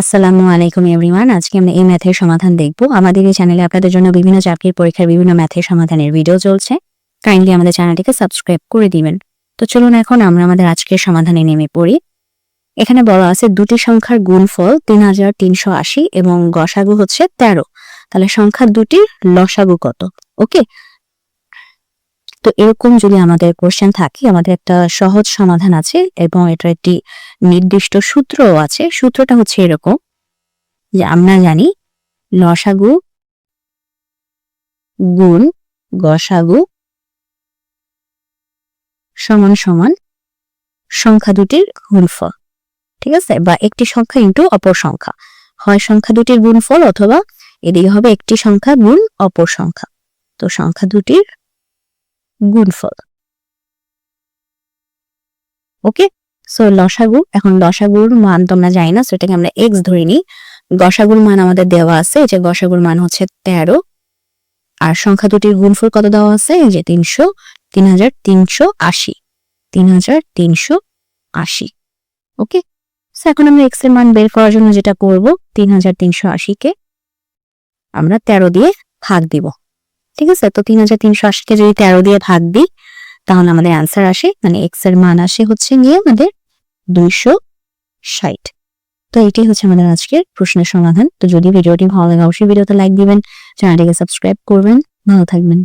আসসালামু আলাইকুম এভরিওয়ান আজকে আমরা এই ম্যাথের সমাধান দেখব। আমাদের এই চ্যানেলে আপনাদের জন্য বিভিন্ন চাকরির পরীক্ষার বিভিন্ন ম্যাথের সমাধানের ভিডিও চলছে। কাইন্ডলি আমাদের চ্যানেলটিকে সাবস্ক্রাইব করে দিবেন। তো চলুন এখন আমরা আমাদের আজকের সমাধানে নেমে পড়ি। এখানে বলা আছে দুটি সংখ্যার গুণফল তিন হাজার তিনশো আশি এবং গসাগু হচ্ছে তেরো। তাহলে সংখ্যা দুটির লসাগু কত? ওকে তো এরকম যদি আমাদের কোশ্চেন থাকে, আমাদের একটা সহজ সমাধান আছে এবং এটার একটি নির্দিষ্ট সূত্রও আছে। সূত্রটা হচ্ছে এরকম। যে আমরা জানি লসাগু গুণ গসাগু সমান সমান সংখ্যা দুটির গুণফল। ঠিক আছে? বা একটি সংখ্যা ইন্টু অপর সংখ্যা। হয় সংখ্যা দুটির গুণফল অথবা এদিকে হবে একটি সংখ্যা গুণ অপর সংখ্যা। তো সংখ্যা দুটির গুণফল ওকে সো লসাগু, এখন লসাগুর মান তোমরা জানি না সেটাকে আমরা এক্স ধরে নিই। গসাগুর মান আমাদের দেওয়া আছে যে গসাগুর মান হচ্ছে তেরো। আর সংখ্যা দুটির গুণফল কত দেওয়া আছে? যে তিনশো তিন হাজার তিনশো আশি। তিন হাজার তিনশো আশি। ওকে সো এখন আমরা এক্সের মান বের করার জন্য যেটা করব তিন হাজার তিনশো আশিকে আমরা তেরো দিয়ে ভাগ দিব। ঠিক আছে? তো তিন হাজার তিনশো আশিকে যদি তেরো দিয়ে ভাগ দিই, তাহলে আমাদের অ্যান্সার আসে মানে এক্সের মান আসে হচ্ছে গিয়ে আমাদের দুইশো ষাট। তো এটাই হচ্ছে আমাদের আজকের প্রশ্নের সমাধান। তো যদি ভিডিওটি ভালো লাগে, অবশ্যই ভিডিওতে লাইক দিবেন, চ্যানেলটিকে সাবস্ক্রাইব করবেন। ভালো থাকবেন।